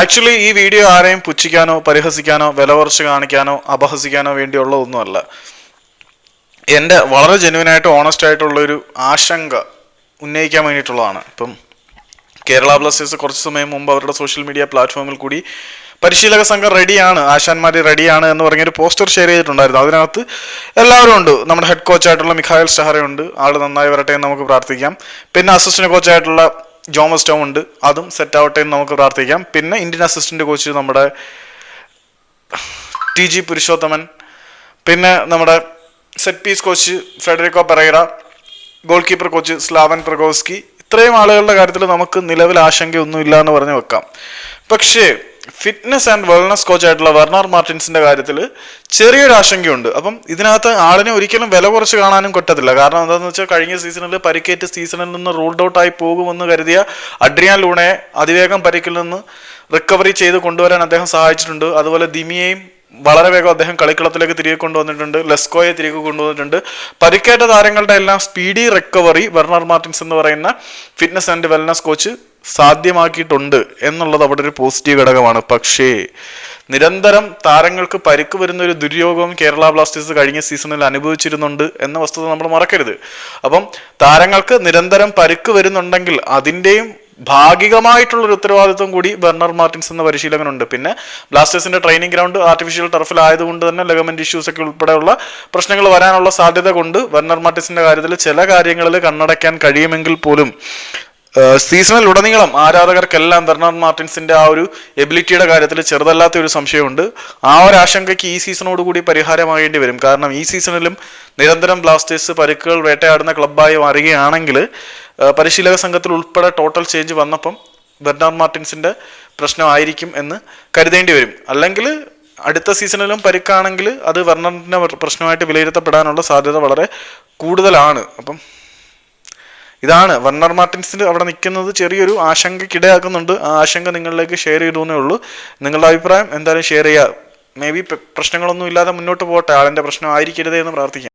Actually ഈ video ആരെയും പുച്ഛിക്കാനോ പരിഹസിക്കാനോ വില കുറച്ച് കാണിക്കാനോ അപഹസിക്കാനോ വേണ്ടിയുള്ള ഒന്നുമല്ല. എന്റെ വളരെ ജെന്യൂനായിട്ട് ഓണസ്റ്റ് ആയിട്ടുള്ളൊരു ആശങ്ക ഉന്നയിക്കാൻ വേണ്ടിയിട്ടുള്ളതാണ്. ഇപ്പം കേരള ബ്ലാസ്റ്റേഴ്സ് കുറച്ച് സമയം മുമ്പ് അവരുടെ സോഷ്യൽ മീഡിയ പ്ലാറ്റ്ഫോമിൽ കൂടി പരിശീലക സംഘം റെഡിയാണ് ആശാന്മാർ റെഡിയാണ് എന്ന് പറഞ്ഞൊരു പോസ്റ്റർ ഷെയർ ചെയ്തിട്ടുണ്ടായിരുന്നു. അതിനകത്ത് എല്ലാവരും ഉണ്ട്. നമ്മുടെ ഹെഡ് കോച്ചായിട്ടുള്ള മിഖായൽ സ്റ്റഹറയുണ്ട്. ആൾ നന്നായി വരട്ടെ എന്ന് നമുക്ക് പ്രാർത്ഥിക്കാം. പിന്നെ അസിസ്റ്റന്റ് കോച്ചായിട്ടുള്ള ജോമസ് ടോം ഉണ്ട്. അതും സെറ്റ് ആവട്ടെ എന്ന് നമുക്ക് പ്രാർത്ഥിക്കാം. പിന്നെ ഇന്ത്യൻ അസിസ്റ്റന്റ് കോച്ച് നമ്മുടെ ടി ജി പുരുഷോത്തമൻ. പിന്നെ നമ്മുടെ set piece coach Federico Pereira goalkeeper coach Slaven Progovski ഇത്രയും ആളുകളുടെ കാര്യത്തിൽ നമുക്ക് നിലവിൽ ആശങ്കയൊന്നുമില്ല എന്ന് പറഞ്ഞു വെക്കാം. പക്ഷേ ഫിറ്റ്നസ് ആൻഡ് വെൽനസ് കോച്ച് ആയിട്ടുള്ള വെർണാർ മാർട്ടിൻസിന്റെ കാര്യത്തിൽ ചെറിയൊരു ആശങ്കയുണ്ട്. അപ്പം ഇതിനകത്ത് ആളിനെ ഒരിക്കലും വില കുറച്ച് കാണാനും കൊട്ടത്തില്ല. കാരണം എന്താണെന്ന് വെച്ചാൽ കഴിഞ്ഞ സീസണിൽ പരിക്കേറ്റ് സീസണിൽ നിന്ന് റൂൾഡ് ഔട്ട് ആയി പോകുമെന്ന് കരുതിയ അഡ്രിയാൻ ലൂണയെ അതിവേഗം പരിക്കിൽ നിന്ന് റിക്കവറി ചെയ്ത് കൊണ്ടുവരാൻ അദ്ദേഹം സഹായിച്ചിട്ടുണ്ട്. അതുപോലെ ദിമിയെയും വളരെ വേഗം അദ്ദേഹം കളിക്കളത്തിലേക്ക് തിരികെ കൊണ്ടുവന്നിട്ടുണ്ട്. ലെസ്കോയെ തിരികെ കൊണ്ടുവന്നിട്ടുണ്ട്. പരിക്കേറ്റ താരങ്ങളുടെ എല്ലാം സ്പീഡി റിക്കവറി വെർണർ മാർട്ടിൻസ് എന്ന് പറയുന്ന ഫിറ്റ്നസ് ആൻഡ് വെൽനസ് കോച്ച് സാധ്യമാക്കിയിട്ടുണ്ട് എന്നുള്ളത് അവിടെ ഒരു പോസിറ്റീവ് ഘടകമാണ്. പക്ഷേ നിരന്തരം താരങ്ങൾക്ക് പരിക്ക് വരുന്ന ഒരു ദുര്യോഗവും കേരള ബ്ലാസ്റ്റേഴ്സ് കഴിഞ്ഞ സീസണിൽ അനുഭവിച്ചിരുന്നുണ്ട് എന്ന വസ്തുത നമ്മൾ മറക്കരുത്. അപ്പം താരങ്ങൾക്ക് നിരന്തരം പരിക്ക് വരുന്നുണ്ടെങ്കിൽ അതിന്റെയും ഭാഗികമായിട്ടുള്ളൊരു ഉത്തരവാദിത്വം കൂടി ബെർണർ മാർട്ടിൻസ് എന്ന പരിശീലകനുണ്ട്. പിന്നെ ബ്ലാസ്റ്റേഴ്സിന്റെ ട്രെയിനിങ് ഗ്രൗണ്ട് ആർട്ടിഫിഷ്യൽ ടർഫിലായതുകൊണ്ട് തന്നെ ലെഗമെന്റ് ഇഷ്യൂസ് ഒക്കെ ഉൾപ്പെടെയുള്ള പ്രശ്നങ്ങൾ വരാനുള്ള സാധ്യത കൊണ്ട് ബെർണർ മാർട്ടിൻസിന്റെ കാര്യത്തിൽ ചില കാര്യങ്ങളിൽ കണ്ണടയ്ക്കാൻ കഴിയുമെങ്കിൽ പോലും സീസണിൽ ഉടനീളം ആരാധകർക്കെല്ലാം ബെർണാർഡ് മാർട്ടിൻസിന്റെ ആ ഒരു എബിലിറ്റിയുടെ കാര്യത്തിൽ ചെറുതല്ലാത്ത ഒരു സംശയമുണ്ട്. ആ ഒരു ആശങ്കയ്ക്ക് ഈ സീസണോട് കൂടി പരിഹാരമാകേണ്ടി വരും. കാരണം ഈ സീസണിലും നിരന്തരം ബ്ലാസ്റ്റേഴ്സ് പരുക്കുകൾ വേട്ടയാടുന്ന ക്ലബ്ബായി മാറുകയാണെങ്കിൽ പരിശീലക സംഘത്തിൽ ഉൾപ്പെടെ ടോട്ടൽ ചേഞ്ച് വന്നപ്പം ബെർണാർഡ് മാർട്ടിൻസിന്റെ പ്രശ്നമായിരിക്കും എന്ന് കരുതേണ്ടി വരും. അല്ലെങ്കിൽ അടുത്ത സീസണിലും പരുക്കാണെങ്കിൽ അത് വെർണറിന്റെ പ്രശ്നമായിട്ട് വിലയിരുത്തപ്പെടാനുള്ള സാധ്യത വളരെ കൂടുതലാണ്. അപ്പം ഇതാണ് വർണർ മാർട്ടിൻസിന് അവിടെ നിൽക്കുന്നത്. ചെറിയൊരു ആശങ്കയ്ക്കിടയാക്കുന്നുണ്ട് ആ ആശങ്ക നിങ്ങളിലേക്ക് ഷെയർ ചെയ്തു ഉള്ളൂ. നിങ്ങളുടെ അഭിപ്രായം എന്തായാലും ഷെയർ ചെയ്യുക. മേ ബി പ്രശ്നങ്ങളൊന്നും ഇല്ലാതെ മുന്നോട്ട് പോകട്ടെ. ആളിന്റെ പ്രശ്നം ആയിരിക്കരുതേ എന്ന് പ്രാർത്ഥിക്കാം.